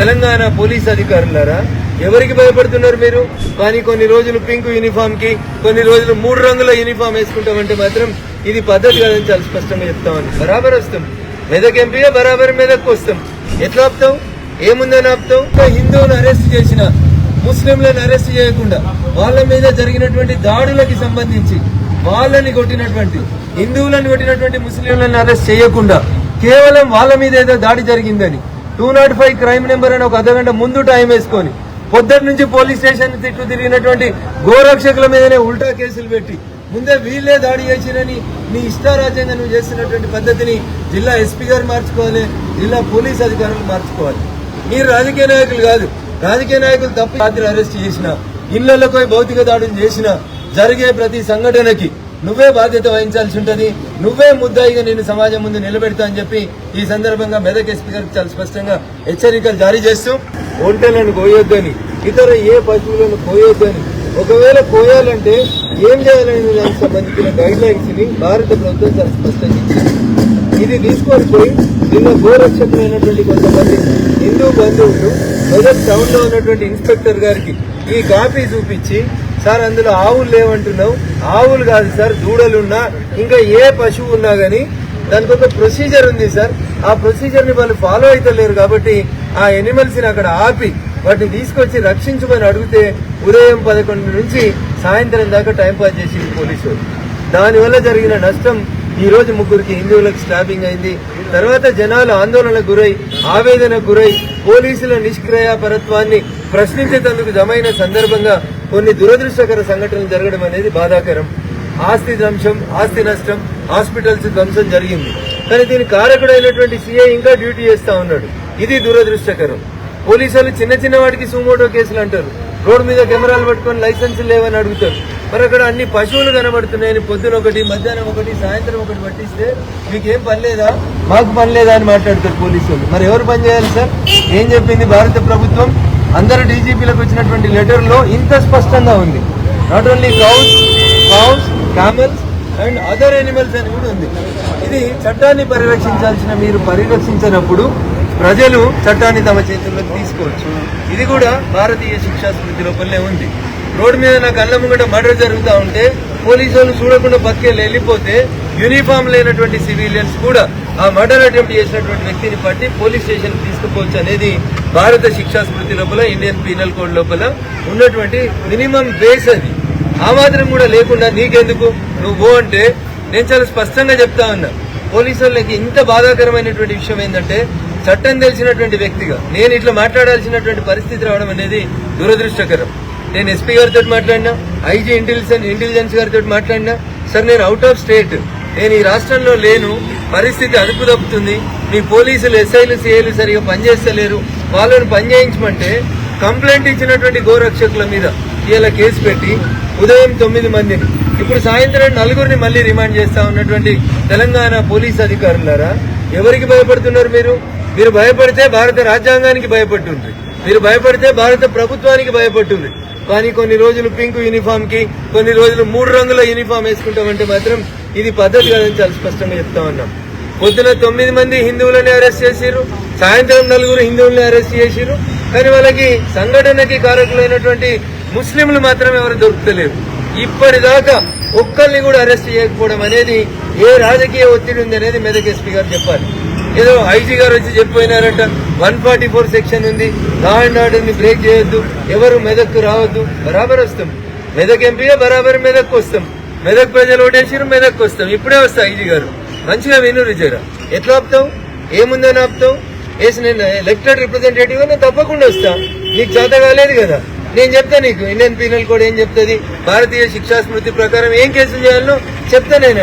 Telangana police అధికారులారా ఎవరికి భయపడుతున్నారు మీరు? కానీ కొన్ని రోజులు పింక్ యూనిఫామ్కి కొన్ని రోజులు మూడు రంగుల యూనిఫామ్ వేసుకుంటామంటే మాత్రం ఇది పద్ధతి కాదని చాలా స్పష్టంగా చెప్తామని. బరాబర్ వస్తాం. మెదక్ ఎంపీగా బరాబర్ మెదక్కు వస్తాం. ఎట్లా ఆపుతాం ఏముందని ఆపుతాం ఇంకా హిందువులను అరెస్ట్ చేసిన ముస్లింలను అరెస్ట్ చేయకుండా వాళ్ళ మీద జరిగినటువంటి దాడులకి సంబంధించి వాళ్ళని కొట్టినటువంటి హిందువులను కొట్టినటువంటి ముస్లింలను అరెస్ట్ చేయకుండా కేవలం వాళ్ళ మీద ఏదో దాడి జరిగిందని two naught five crime number అని ఒక అర్ధగంట ముందు టైం వేసుకొని పొద్దున్న నుంచి పోలీస్ స్టేషన్ తిట్టు తిరిగినటువంటి గోరక్షకుల మీదనే ఉల్టా కేసులు పెట్టి ముందే వీళ్ళే దాడి చేసిరని నీ ఇష్టారాజ్యంగా నువ్వు చేస్తున్నటువంటి పద్ధతిని జిల్లా ఎస్పీ గారు మార్చుకోవాలి జిల్లా పోలీస్ అధికారులు మార్చుకోవాలి. మీరు రాజకీయ నాయకులు కాదు. రాజకీయ నాయకులు తప్పు రాత్రి అరెస్ట్ చేసిన ఇళ్ళలో భౌతిక దాడులు చేసిన జరిగే ప్రతి సంఘటనకి నువ్వే బాధ్యత వహించాల్సి ఉంటుంది. నువ్వే ముద్దాయిగా నేను సమాజం ముందు నిలబెడతా అని చెప్పి ఈ సందర్భంగా మెదక్ ఎస్పీ గారికి చాలా స్పష్టంగా హెచ్చరికలు జారీ చేస్తూ ఒంటెలను కోయొద్దని ఇతర ఏ పశువులను కోయొద్దని ఒకవేళ కోయాలంటే ఏం చేయాలనే దానికి సంబంధించిన గైడ్ లైన్స్ని భారత ప్రభుత్వం చాలా స్పష్టంగా ఇచ్చింది. ఇది తీసుకొని పోయి నిన్న గోరక్షకులైనటువంటి కొంతమంది హిందూ బంధువులు మెదక్ టౌన్లో ఉన్నటువంటి ఇన్స్పెక్టర్ గారికి ఈ కాపీ చూపించి సార్ అందులో ఆవులు లేవంటున్నావు. ఆవులు కాదు సార్ దూడలున్నా ఇంకా ఏ పశువు ఉన్నా కానీ దానికి ఒక ప్రొసీజర్ ఉంది సార్. ఆ ప్రొసీజర్ని వాళ్ళు ఫాలో అవుతలేరు కాబట్టి ఆ ఎనిమల్స్ని అక్కడ ఆపి వాటిని తీసుకొచ్చి రక్షించమని అడిగితే ఉదయం పదకొండు నుంచి సాయంత్రం దాకా టైం పాస్ చేసి పోలీసు. దానివల్ల జరిగిన నష్టం ఈ రోజు ముగ్గురికి హిందువులకు స్టాపింగ్ అయింది. తర్వాత జనాలు ఆందోళనకు గురై ఆవేదనకు గురై పోలీసుల నిష్క్రియాపరత్వాన్ని ప్రశ్నించేందుకు జమైన సందర్భంగా కొన్ని దురదృష్టకర సంఘటనలు జరగడం అనేది బాధాకరం. ఆస్తి ధ్వంసం ఆస్తి నష్టం హాస్పిటల్స్ ధ్వంసం జరిగింది. కానీ దీని కారకుడైనటువంటి సీఐ ఇంకా డ్యూటీ చేస్తా ఉన్నాడు. ఇది దురదృష్టకరం. పోలీసులు చిన్న చిన్న వాటికి సుమోటో కేసులు అంటారు. రోడ్డు మీద కెమెరాలు పట్టుకొని లైసెన్స్ లేవని అడుగుతారు. మరి అక్కడ అన్ని పశువులు కనబడుతున్నాయని పొద్దున ఒకటి మధ్యాహ్నం ఒకటి సాయంత్రం ఒకటి పట్టిస్తే మీకేం పని లేదా? మాకు పని లేదా అని మాట్లాడతారు పోలీసులు. మరి ఎవరు పని చేయాలి సార్? ఏం చెప్పింది భారత ప్రభుత్వం? అందరు డీజీపీలకు వచ్చినటువంటి లెటర్లో ఇంత స్పష్టంగా ఉంది. Not only cows cows camels and other animals అని కూడా ఉంది. ఇది చట్టాన్ని పరిరక్షించాల్సిన మీరు పరిరక్షించినప్పుడు ప్రజలు చట్టాన్ని తమ చేతుల్లోకి తీసుకోవచ్చు. ఇది కూడా భారతీయ శిక్షా స్మృతి లోపలనే ఉంది. రోడ్డు మీద నాకు అల్లం ముంగట మర్డర్ జరుగుతూ ఉంటే పోలీసు వాళ్ళు చూడకుండా బతికెళ్ళి వెళ్ళిపోతే యూనిఫామ్ లేనటువంటి సివిలియన్స్ కూడా ఆ మర్డర్ అటెంప్ట్ చేసినటువంటి వ్యక్తిని పట్టి పోలీస్ స్టేషన్ తీసుకుపోవచ్చు అనేది భారత శిక్షా స్మృతి లోపల ఇండియన్ పీనల్ కోడ్ లోపల ఉన్నటువంటి మినిమం బేస్ అది. ఆ మాత్రం కూడా లేకుండా నీకెందుకు? నువ్వు అంటే నేను చాలా స్పష్టంగా చెప్తా ఉన్నా. పోలీసు వాళ్ళకి ఇంత బాధాకరమైనటువంటి విషయం ఏంటంటే చట్టం తెలిసినటువంటి వ్యక్తిగా నేను ఇట్లా మాట్లాడాల్సినటువంటి పరిస్థితి రావడం అనేది దురదృష్టకరం. నేను ఎస్పీ గారితో మాట్లాడినా ఐజీ ఇంటెలిజెన్స్ ఇంటెలిజెన్స్ గారితో మాట్లాడినా సార్ నేను అవుట్ ఆఫ్ స్టేట్ నేను ఈ రాష్ట్రంలో లేను పరిస్థితి అదుపు తప్పుతుంది మీ పోలీసులు ఎస్ఐలు సిఐలు సరిగా పనిచేస్తలేరు. వాళ్ళని పని చేయించమంటే కంప్లైంట్ ఇచ్చినటువంటి గోరక్షకుల మీద ఇలా కేసు పెట్టి ఉదయం తొమ్మిది మందిని. ఇప్పుడు సాయంత్రం నలుగురిని మళ్ళీ రిమాండ్ చేస్తా ఉన్నటువంటి తెలంగాణ పోలీస్ అధికారులారా ఎవరికి భయపడుతున్నారు మీరు? మీరు భయపడితే భారత రాజ్యాంగానికి భయపడుతుంది మీరు భయపడితే భారత ప్రభుత్వానికి భయపడుతుంది కానీ కొన్ని రోజులు పింక్ యూనిఫామ్కి కొన్ని రోజులు మూడు రంగుల యూనిఫామ్ వేసుకుంటామంటే మాత్రం ఇది పద్ధతి కాదని చాలా స్పష్టంగా చెప్తా ఉన్నాం. పొద్దున తొమ్మిది మంది హిందువులని అరెస్ట్ చేసిరు సాయంత్రం నలుగురు హిందువుల్ని అరెస్ట్ చేసిరు కానీ వాళ్ళకి సంఘటనకి కారకులైనటువంటి ముస్లింలు మాత్రం ఎవరు దొరుకుతలేరు. ఇప్పటిదాకా ఒక్కరిని కూడా అరెస్ట్ చేయకపోవడం అనేది ఏ రాజకీయ ఒత్తిడి ఉంది అనేది మెదక్ ఎస్పీ గారు చెప్పాలి. ఏదో ఐజీ గారు వచ్చి చెప్పిపోయినారంట వన్ ఫార్టీ ఫోర్ సెక్షన్ ఉంది. లా అండ్ ఆర్డర్ని బ్రేక్ చేయొద్దు. ఎవరు మెదక్కు రావద్దు. బరాబర్ వస్తాం. మెదక్ ఎంపీగా బరాబర్ మెదక్కు వస్తాం. మెదక్ ప్రజలు ఓటేసిరు మెదక్కు వస్తాం. ఇప్పుడే వస్తా ఐజీ గారు. మంచిగా వినురు జరా ఎట్లా ఆపుతావు? ఏముందని ఆపుతావు? వేసి నేను ఎలక్టెడ్ రిప్రజెంటేటివ్ నేను తప్పకుండా వస్తా. నీకు చేత కాలేదు కదా. నేను చెప్తా నీకు. ఇండియన్ పీనల్ కోడ్ ఏం చెప్తుంది? భారతీయ శిక్షా స్మృతి ప్రకారం ఏం కేసులు చేయాలో చెప్తా నేను